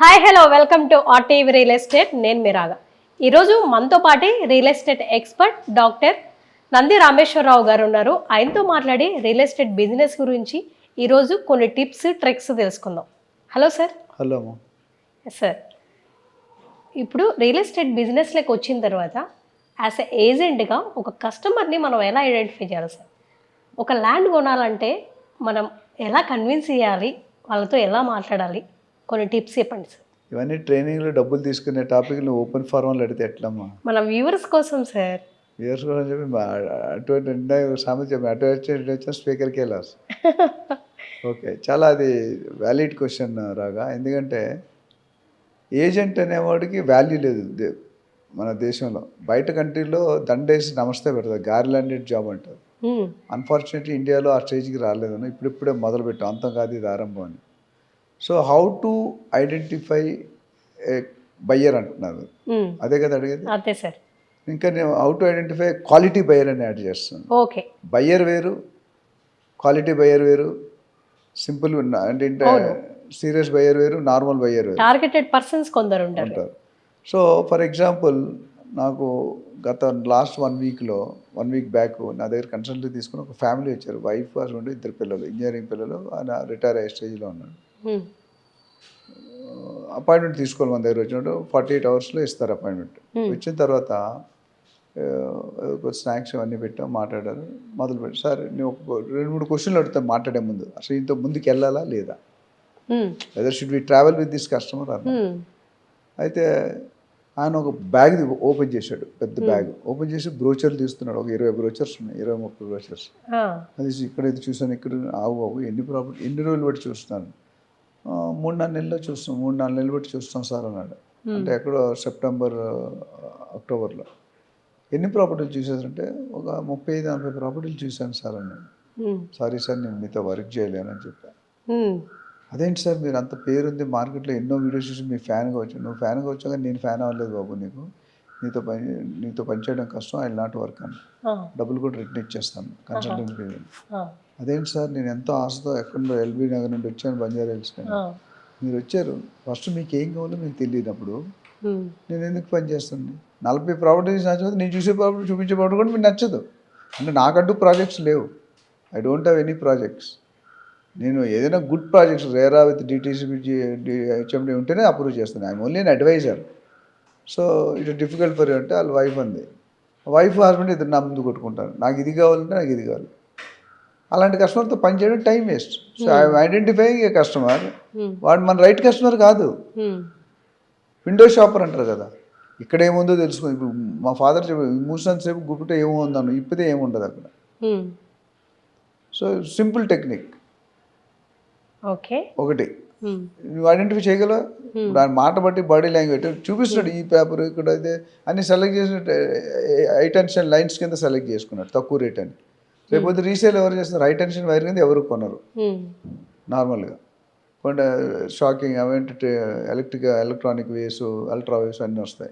Hi hello welcome to RTV real estate నేను మీరాగా ఈరోజు మనతో పాటు real estate expert doctor Nandi Rameshwara Rao గారు ఉన్నారు. ఆయనతో మాట్లాడి రియల్ ఎస్టేట్ బిజినెస్ గురించి ఈరోజు కొన్ని టిప్స్ ట్రిక్స్ తెలుసుకుందాం. హలో సార్ హలో సార్ ఇప్పుడు రియల్ ఎస్టేట్ బిజినెస్లోకి వచ్చిన తర్వాత యాజ్ ఎ ఏజెంట్గా ఒక కస్టమర్ని మనం ఎలా ఐడెంటిఫై చేయాలి సార్ ఒక ల్యాండ్ కొనాలంటే మనం ఎలా కన్విన్స్ చేయాలి? వాళ్ళతో ఎలా మాట్లాడాలి? కొన్ని టిప్స్ చెప్పండి సార్. ఇవన్నీ ట్రైనింగ్లో డబ్బులు తీసుకునే టాపిక్లు ఓపెన్ ఫార్మల్ అడిగితే ఎట్లమ్మా? మన వ్యూవర్స్ కోసం సార్. ఇయర్స్ కూడా చెప్పి ఇందాక సామెత చెప్పి అటు వచ్చి ఇటు వచ్చి స్పీకర్కే లాస్ ఓకే చాలా అది వ్యాలిడ్ క్వశ్చన్ రాగా ఎందుకంటే ఏజెంట్ అనేవాడికి వాల్యూ లేదు మన దేశంలో. బయట కంట్రీలో దండేసి నమస్తే పెడతారు గార్లాండెడ్ జాబ్ అంటారు. అన్ఫార్చునేట్లీ ఇండియాలో ఆ స్టేజ్కి రాలేదు ఇప్పుడిప్పుడే మొదలు పెట్టాం అంతం కాదు ఇది ఆరంభం అని. So how to identify buyer అంటున్నారు. అదే కదా అడిగేది? అంతే సార్. ఇంకా నేను how to identify quality buyer అని యాడ్ చేస్తాను. ఓకే. బయ్యర్ వేరు క్వాలిటీ బయ్యర్ వేరు సింపుల్ అంటే సీరియస్ బయ్యర్ వేరు నార్మల్ బయ్యర్ వేరు. టార్గెటెడ్ పర్సన్స్ కొందరు ఉంటారు. సో ఫర్ ఎగ్జాంపుల్ నాకు గత లాస్ట్ వన్ వీక్లో వన్ వీక్ బ్యాక్ నా దగ్గర కన్సల్ట్ తీసుకుని ఒక ఫ్యామిలీ వచ్చారు. వైఫ్ హస్బెండ్ ఇద్దరు పిల్లలు ఇంజనీరింగ్ పిల్లలు ఆయన రిటైర్ అయ్యే స్టేజ్లో ఉన్నాడు. అపాయింట్మెంట్ తీసుకోవాలి మన దగ్గర వచ్చినట్టు ఫార్టీ ఎయిట్ అవర్స్లో ఇస్తారు అపాయింట్మెంట్. వచ్చిన తర్వాత స్నాక్స్ అవన్నీ పెట్టాం మాట్లాడారు మొదలు పెట్టి సార్ నేను ఒక రెండు మూడు క్వశ్చన్లు అడుగుతాను మాట్లాడే ముందు. అసలు ఇంత ముందుకు వెళ్ళాలా లేదా. Whether should we travel with this customer అన్న. అయితే ఆయన ఒక బ్యాగ్ ఓపెన్ చేశాడు పెద్ద బ్యాగ్. ఓపెన్ చేసి బ్రోచర్లు తీస్తున్నాడు ఒక ఇరవై బ్రోచర్స్ ఉన్నాయి ఇరవై ముప్పై బ్రోచర్స్. అది ఇక్కడ ఇది చూసాను ఇక్కడ ఆవు ఆవు ఎన్ని ప్రాపర్టీ ఎన్ని రోజులు బట్టి చూస్తున్నాను? "ఆ, మూడు నాలుగు నెలల్లో చూస్తాం మూడు నాలుగు నెలలు బట్టి చూస్తాం సార్ అన్నాడు. అంటే ఎక్కడో సెప్టెంబర్ అక్టోబర్లో. ఎన్ని ప్రాపర్టీలు చూసారంటే ఒక ముప్పై ఐదు నలభై ప్రాపర్టీలు చూశాను సార్ అన్నాడు. సారీ సార్ నేను మీతో వర్క్ చేయలేనని చెప్పాను. అదేంటి సార్ మీరు అంత పేరుంది మార్కెట్లో ఎన్నో వీడియోస్ చూసి మీరు ఫ్యాన్గా వచ్చాను నువ్వు ఫ్యాన్గా వచ్చాక నేను ఫ్యాన్ అవ్వలేదు బాబు నీకు. నీతో పని నీతో పనిచేయడం కష్టం ఐ నాట్ వర్క్ అని. డబ్బులు కూడా రిటర్న్ ఇచ్చేస్తాను కన్సల్టెంట్. అదేంటి సార్ నేను ఎంతో ఆశతో ఎక్కడో ఎల్బీ నగర్ నుండి వచ్చాను బంజారా హిల్స్. మీరు వచ్చారు ఫస్ట్ మీకు ఏం కావాలో మీకు తెలియనప్పుడు. నేను ఎందుకు పని చేస్తాను నలభై ప్రాపర్టీస్ నచ్చదు నేను చూసే ప్రాపర్టీ చూపించే ప్రాపర్టీ కూడా మీకు నచ్చదు. అంటే నాకంటూ ప్రాజెక్ట్స్ లేవు. I don't have any projects. నేను ఏదైనా good projects RERA with DTC HMD ఉంటేనే అప్రూవ్ చేస్తాను. I'm only an advisor. So it difficult for అంటే వాళ్ళ వైఫ్ అంది. వైఫ్ హస్బెండ్ ఇద్దరు నా ముందు కొట్టుకుంటారు. నాకు ఇది కావాలంటే నాకు ఇది కావాలి. అలాంటి కస్టమర్తో పనిచేయడం time waste. So I'm identifying a customer. వాడు మన రైట్ కస్టమర్ కాదు. విండో షాపర్ అంటారు కదా. ఇక్కడ ఏముందో తెలుసుకో. ఇప్పుడు మా ఫాదర్ చెప్పి మూసినంత సేపు గుప్పితే ఏమో ఉందను ఇప్పితే ఏముండదు అక్కడ. సో సింపుల్ టెక్నిక్ ఓకే ఒకటి. మ్మ్. నువ్వు ఐడెంటిఫై చేయగలవా? దాని మాట బట్టి బాడీ లాంగ్వేజ్ చూపిస్తున్నాడు ఈ పేపర్ ఇక్కడ అయితే. అన్ని సెలెక్ట్ చేసిన హైటెన్షన్ లైన్స్ కింద సెలెక్ట్ చేసుకున్నాడు. తక్కువ రేట్ అని. రేపొద్దు రీసేల్ ఎవరు చేస్తున్నారు? హైటెన్షన్ వైర్ కింద ఎవరు కొనరు. నార్మల్గా కొంత షాకింగ్ అవేంటి electric electronic waves ultra waves అన్నీ వస్తాయి.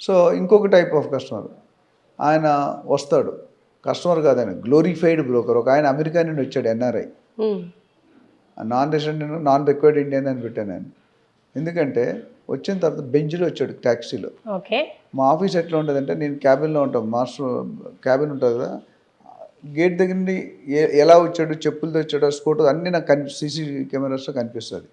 సో ఇంకొక టైప్ ఆఫ్ కస్టమర్ ఆయన వస్తాడు. కస్టమర్ కాదని గ్లోరిఫైడ్ బ్రోకర్ ఒక ఆయన అమెరికా నుండి వచ్చాడు NRI. Non resident non required Indian అని పెట్టాను నేను. ఎందుకంటే వచ్చిన తర్వాత బెంచ్లో వచ్చాడు ట్యాక్సీలో మా ఆఫీస్ ఎట్లా ఉంటుందంటే నేను క్యాబిన్లో ఉంటాం. మాస్టర్ క్యాబిన్ ఉంటుంది కదా? గేట్ దగ్గర నుండి ఏ- ఎలా వచ్చాడు చెప్పులతో వచ్చాడో స్కూటర్ అన్నీ నాకు కని సీసీ కెమెరాస్లో కనిపిస్తుంది.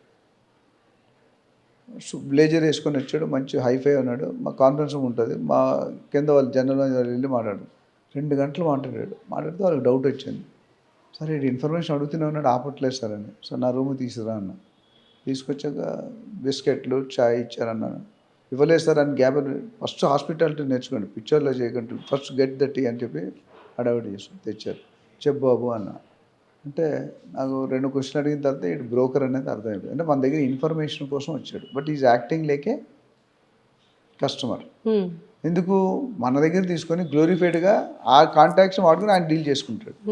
బ్లేజర్ వేసుకొని వచ్చాడు మంచి హైఫై ఉన్నాడు మా కాన్ఫరెన్స్ రూమ్ ఉంటుంది మా కింద వాళ్ళు జనరల్ వెళ్ళి మాట్లాడు రెండు గంటలు మాట్లాడాడు మాట్లాడితే వాళ్ళకి డౌట్ వచ్చింది. సరే ఇన్ఫర్మేషన్ అడుగుతూనే ఉన్నాడు ఆపట్లేదు సార్ అని. సో నా రూమ్ తీసుకురా అన్న. తీసుకొచ్చాక బిస్కెట్లు చాయ్ ఇచ్చారన్నాను ఇవ్వలేదు సార్ అని గ్యాప్ ఫస్ట్ హాస్పిటాలిటీ నేర్చుకోండి పిక్చర్లో చేయకండి ఫస్ట్ గెట్ ద అని చెప్పి అడవిడి చేసి తెచ్చారు. చెప్పు బాబు అన్న. అంటే నాకు రెండు క్వశ్చన్ అడిగిన తర్వాత ఇటు బ్రోకర్ అనేది అర్థమైపోయింది. అంటే మన దగ్గర ఇన్ఫర్మేషన్ కోసం వచ్చాడు. But is acting like customer. ఎందుకు? మన దగ్గర తీసుకొని గ్లోరిఫైడ్గా ఆ కాంటాక్ట్స్ వాడుకొని ఆయన డీల్ చేసుకుంటాడు.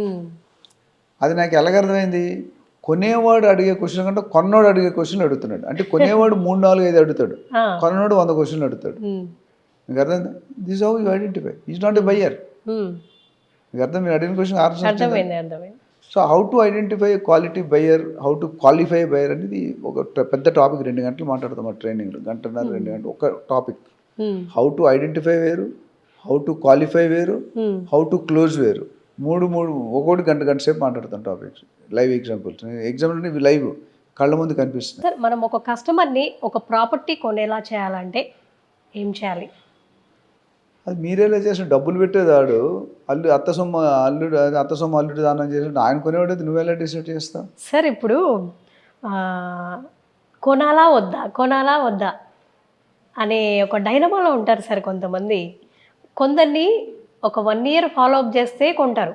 అది నాకు ఎలాగ అర్థమైంది? కొనేవాడు అడిగే క్వశ్చన్ కంటే కొన్నోడు అడిగే క్వశ్చన్ అడుగుతున్నాడు. అంటే కొనేవాడు మూడు నాలుగు ఐదు అడుగుతాడు. కొన్నోడు వంద క్వశ్చన్లు అడుగుతాడు. మీకు అర్థం this how you identify. Is not a buyer. మీకు అర్థం మీరు అడిగిన క్వశ్చన్ ఆన్సర్ అర్థమైంది అర్థమైంది. So how to identify quality buyer how to qualify buyer అనేది ఒక పెద్ద టాపిక్ రెండు గంటలు మాట్లాడతాం ఆ ట్రైనింగ్లో గంటన్నర రెండు గంటలు. ఒక టాపిక్ హౌ టు ఐడెంటిఫై వేరు హౌ టు క్వాలిఫై వేరు హౌ టు క్లోజ్ వేరు మూడు మూడు ఒక్కొక్కటి గంట గంట సేపు మాట్లాడతాం టాపిక్స్ లైవ్ ఎగ్జాంపుల్స్ ఎగ్జాంపుల్ అంటే ఇవి లైవ్ కళ్ళ ముందు కనిపిస్తుంది సార్ మనం ఒక కస్టమర్ని ఒక ప్రాపర్టీ కొనేలా చేయాలంటే ఏం చేయాలి? అది మీరేలా చేసిన డబ్బులు పెట్టేదాడు అల్లు అత్త సొమ్మ అల్లుడు అత్త సొమ్మ అల్లుడు దానం చేసి ఆయన కొనేవాడు నువ్వెలా డిసైడ్ చేస్తావు? సార్ ఇప్పుడు కొనాలా వద్దా? కొనాలా వద్దా? అనే ఒక డైనమాలో ఉంటారు సార్ కొంతమంది. కొందరిని ఒక వన్ ఇయర్ ఫాలో అప్ చేస్తే కొంటారు.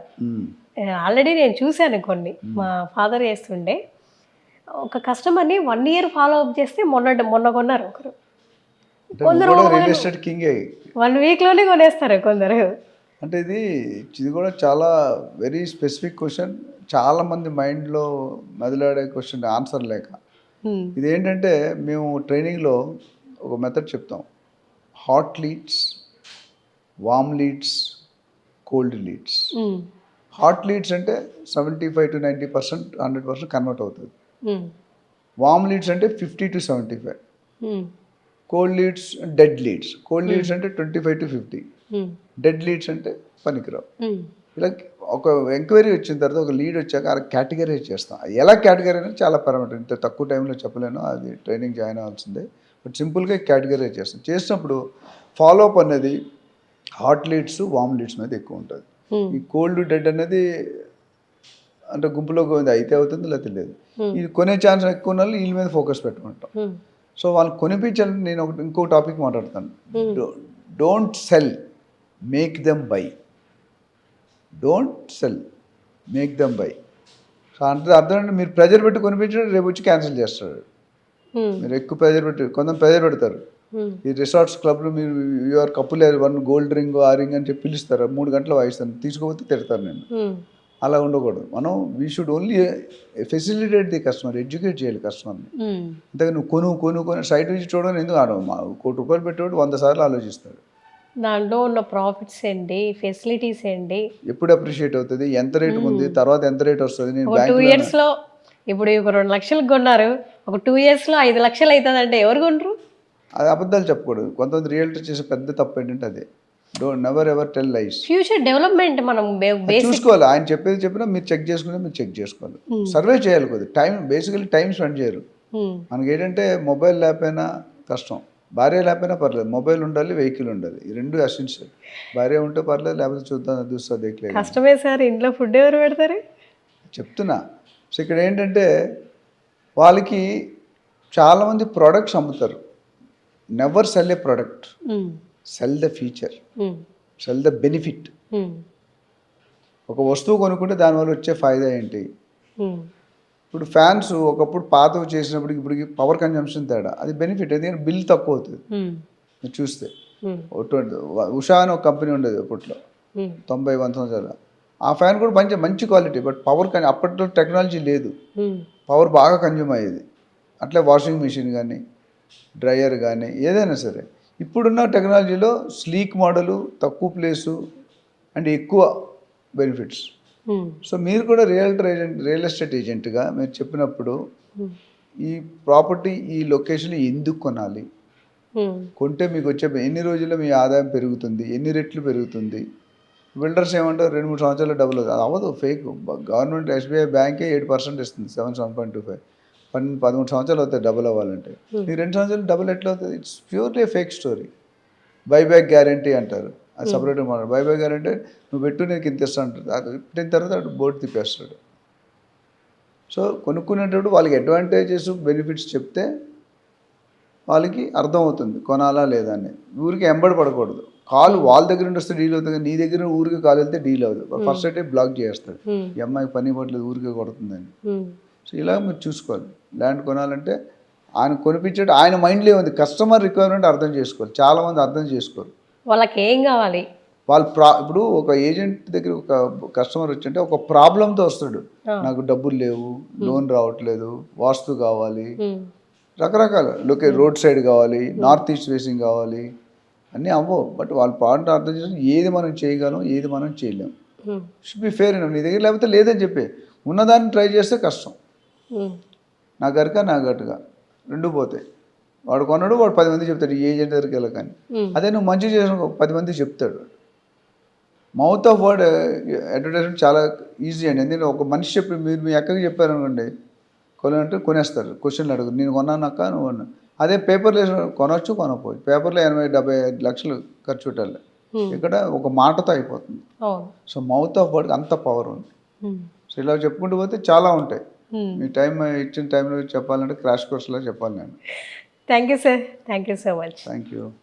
ఆల్రెడీ నేను చూశాను కొన్ని. మా ఫాదర్ చేస్తుండే. ఒక కస్టమర్ని వన్ ఇయర్ ఫాలో అప్ చేస్తే మొన్న మొన్న కొన్నారు ఒకరు. కింగే. వన్ వీక్లోనే కొనేస్తారు కొందరు. అంటే ఇది ఇది కూడా చాలా వెరీ స్పెసిఫిక్ క్వశ్చన్ చాలా మంది మైండ్లో మెదలాడే క్వశ్చన్ ఆన్సర్ లేక. ఉమ్, ఇదేంటంటే మేము ట్రైనింగ్లో ఒక మెథడ్ చెప్తాం. Hot leads warm leads cold leads hot leads అంటే seventy five to ninety percent hundred percent convert అవుతుంది వామ్ లీడ్స్ అంటే fifty to seventy five cold leads dead leads cold leads అంటే twenty five to fifty dead leads అంటే పనికిరావు. ఉమ్, ఇలా ఒక enquiry వచ్చిన తర్వాత ఒక లీడ్ వచ్చాక అలా కేటగరైజ్ చేస్తాం. ఎలా కేటగరీ అనేది చాలా పారామీటర్ ఇంత తక్కువ టైంలో చెప్పలేను అది ట్రైనింగ్ జాయిన్ అవ్వాల్సిందే. బట్ సింపుల్గా కేటగరైజ్ చేస్తాం. చేసినప్పుడు ఫాలో అప్ అనేది హాట్ లీడ్స్ వామ్ లీడ్స్ మీద ఎక్కువ ఉంటుంది. ఉమ్, ఈ కోల్డ్ డెడ్ అనేది అంటే గుంపులో ఉంది అయితే అవుతుంది లేకపోతే లేదు. Hmm. ఇది కొనే ఛాన్స్ ఎక్కువ ఉన్న వాళ్ళు మీద ఫోకస్ పెట్టమంటాం ఉమ్, సో వాళ్ళని కొనిపించాలని నేను ఒకటి ఇంకో టాపిక్ మాట్లాడతాను. Hmm. Don't sell make them buy don't sell make them buy so అంటే అర్థం మీరు ప్రెజర్ పెట్టి కొనిపించడం రేపు వచ్చి క్యాన్సిల్ చేస్తాడు ఉమ్, మీరు ఎక్కువ ప్రెజర్ పెట్టి కొంతమంది ప్రెజర్ పెడతారు. ఉమ్, ఈ రిసార్ట్స్ క్లబ్లో మీరు యూఆర్ కప్పులు వన్ గోల్డ్ రింగ్ ఆ రింగ్ అని చెప్పి పిలుస్తారు. మూడు గంటలు వాయిస్తాను తీసుకోకపోతే తిడతారు నేను. ఉమ్, అలా ఉండకూడదు. మనం we should only facilitate the customer educate చేయాలి కస్టమర్ని ఉమ్, అంతగా నువ్వు కొను కొను కొను సైట్ నుంచి చూడడం ఎందుకు ఆడవు? మా కోటి రూపాయలు పెట్టేవాడు వంద సార్లు ఆలోచిస్తాడు. దాంట్లో ఉన్న ప్రాఫిట్స్ ఏంటి? ఫెసిలిటీస్ ఏంటి? ఎప్పుడు అప్రిషియేట్ అవుతుంది? ఎంత రేటు ఉంది? తర్వాత ఎంత రేట్ వస్తుంది? నేను టూ బ్యాంక్ ఇయర్స్లో ఇప్పుడు ఒక రెండు లక్షలకు కొన్నారు. ఒక టూ ఇయర్స్లో ఐదు లక్షలు అవుతుంది అంటే ఎవరు కొనరు? అది అబద్ధాలు చెప్పకూడదు. కొంతమంది రియల్టీ చేసే పెద్ద తప్పు ఏంటంటే అదే. Don't never ever tell lies future development మనం చూసుకోవాలి. ఆయన చెప్పేది చెప్పినా మీరు చెక్ చేసుకుంటే మీరు చెక్ చేసుకోవాలి. సర్వే చేయాలి కొద్దిగా టైం బేసికలీ టైం స్పెండ్ చేయరు. మనకి ఏంటంటే మొబైల్ లేకపోయినా కష్టం. భార్య లేకపోయినా పర్లేదు. మొబైల్ ఉండాలి వెహికల్ ఉండాలి. ఈ రెండు అసెన్షియల్ భార్య ఉంటే పర్లేదు లేకపోతే చూద్దాం చూస్తా దేకలేదు కష్టమే సార్ ఇంట్లో ఫుడ్ ఎవరు పెడతారు? చెప్తున్నా. సో ఇక్కడ ఏంటంటే వాళ్ళకి చాలామంది ప్రోడక్ట్స్ అమ్ముతారు. Never sell a product sell the feature um, sell the benefit ఒక వస్తువు కొనుక్కుంటే దానివల్ల వచ్చే ఫాయిదా ఏంటి? ఉమ్, ఇప్పుడు ఫ్యాన్స్ ఒకప్పుడు పాతవి చేసినప్పుడు ఇప్పటికి పవర్ కన్జంప్షన్ తేడా. అది బెనిఫిట్ ఎందుకంటే బిల్ తక్కువ అవుతుంది. మీరు చూస్తే. ట్వంటీ ఉషా అని ఒక కంపెనీ ఉండేది అప్పట్లో. తొంభై వంద సంవత్సరాలు. ఆ ఫ్యాన్ కూడా మంచి మంచి క్వాలిటీ బట్ పవర్ కన్ అప్పట్లో టెక్నాలజీ లేదు. పవర్ బాగా కన్జ్యూమ్ అయ్యేది. అట్లే వాషింగ్ మిషన్ కానీ డ్రయర్ కానీ ఏదైనా సరే. ఇప్పుడున్న టెక్నాలజీలో స్లీక్ మోడలు తక్కువ ప్లేసు అండ్ ఎక్కువ బెనిఫిట్స్. సో మీరు కూడా రియల్టర్ ఏజెంట్ రియల్ ఎస్టేట్ ఏజెంట్గా మీరు చెప్పినప్పుడు ఈ ప్రాపర్టీ ఈ లొకేషన్ ఎందుకు కొనాలి? కొంటే మీకు వచ్చే ఎన్ని రోజుల్లో మీ ఆదాయం పెరుగుతుంది ఎన్ని రెట్లు పెరుగుతుంది? బిల్డర్స్ ఏమంటారు రెండు మూడు సంవత్సరాలు అది అవ్వదు ఫేక్. గవర్నమెంట్ ఎస్బీఐ బ్యాంకే ఎయిట్ పర్సెంట్ ఇస్తుంది seven seven point two five. పన్నెండు పదమూడు సంవత్సరాలు అవుతాయి డబుల్ అవ్వాలంటే. మీకు రెండు సంవత్సరాలు డబుల్ ఎట్లా అవుతుంది it's purely fake story buyback guarantee అంటారు. అది సపరేట్గా మాట్లాడు బైబ్యాక్ గ్యారంటీ నువ్వు పెట్టు నీకు ఇంత ఇస్తా అంటారు. అది పెట్టిన తర్వాత అటు బోర్డు తిప్పేస్తాడు. సో కొనుక్కునేటప్పుడు వాళ్ళకి అడ్వాంటేజెస్ బెనిఫిట్స్ చెప్తే వాళ్ళకి అర్థమవుతుంది కొనాలా లేదా అని. ఊరికి ఎంబడి పడకూడదు. కాల్ వాళ్ళ దగ్గర నుండి వస్తే డీల్ అవుతుంది కానీ నీ దగ్గర ఊరికి కాల్ వెళ్తే డీల్ అవుతుంది ఫస్ట్ అయితే బ్లాక్ చేస్తాడు. ఉమ్, ఈ అమ్మాయి పని పట్టలేదు ఊరికే కొడుతుందని. సో ఇలా మీరు చూసుకోవాలి. ల్యాండ్ కొనాలంటే ఆయన కొనిపించాడు ఆయన మైండ్లో ఉంది కస్టమర్ రిక్వైర్మెంట్ అర్థం చేసుకోవాలి. చాలామంది అర్థం చేసుకోరు. వాళ్ళకి ఏం కావాలి? వాళ్ళు ప్రా ఇప్పుడు ఒక ఏజెంట్ దగ్గర ఒక కస్టమర్ వచ్చింటే ఒక ప్రాబ్లంతో వస్తాడు. నాకు డబ్బులు లేవు లోన్ రావట్లేదు వాస్తు కావాలి. రకరకాల లొకే రోడ్ సైడ్ కావాలి నార్త్ ఈస్ట్ ఫేసింగ్ కావాలి. అన్నీ అవ్వవు. బట్ వాళ్ళ పాయింట్ అర్థం చేసుకుని ఏది మనం చేయగలం ఏది మనం చేయలేం. షుడ్ బి ఫేర్ నీ దగ్గర లేకపోతే లేదని చెప్పి. ఉన్నదాన్ని ట్రై చేస్తే కష్టం. నా గరిక నా గట్టుగా. రెండు పోతాయి. వాడు కొన్నాడు వాడు పది మంది చెప్తాడు ఈ ఏజెంట్ దగ్గరికి వెళ్ళకని. అదే నువ్వు మంచి చేసిన పది మంది చెప్తాడు. మౌత్ ఆఫ్ వర్డ్ అడ్వర్టైజ్మెంట్ చాలా ఈజీ అండి. ఎందుకంటే ఒక మనిషి చెప్పి మీరు మీ అక్కకి చెప్పారనుకోండి కొనంటే కొనేస్తారు. క్వశ్చన్లు అడుగు నేను కొన్నాను అక్క నువ్వు కొన్నా అదే పేపర్లో వేసిన కొనొచ్చు కొనకపోవచ్చు. పేపర్లో ఎనభై డెబ్బై ఐదు లక్షలు ఖర్చు పెట్టాలి. ఇక్కడ ఒక మాటతో అయిపోతుంది. సో మౌత్ ఆఫ్ వర్డ్ అంత పవర్ ఉంది. సో ఇలా చెప్పుకుంటూ పోతే చాలా ఉంటాయి. మీ టైం ఇచ్చిన టైంలో చెప్పాలంటే క్రాష్ కోర్స్లో చెప్పాలి నేను. Thank you sir thank you so much thank you